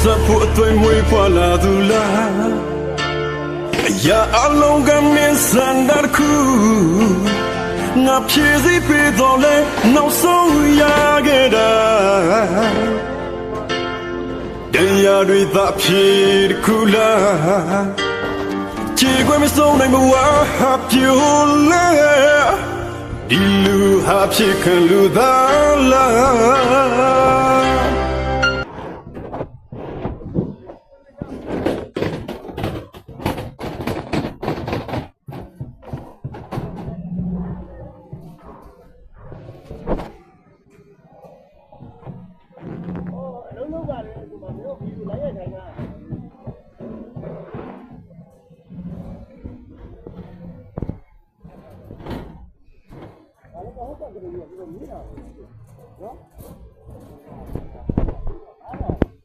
စဖို့အသွင်မွေးဖွာလာသူလားအရာအလုံးကမင်းစံတခုငါဖြည့်စီပေးတော့လဲနောက်ဆုံးရခဲ့တာတရားတွေသာဖြည့်တခုလားချေခွေမဆုံးနိုင်မဝါပြိုလဲဒီလူဟာဖြစ်ခံလူသားလား 都在这个月这个月你俩的月啊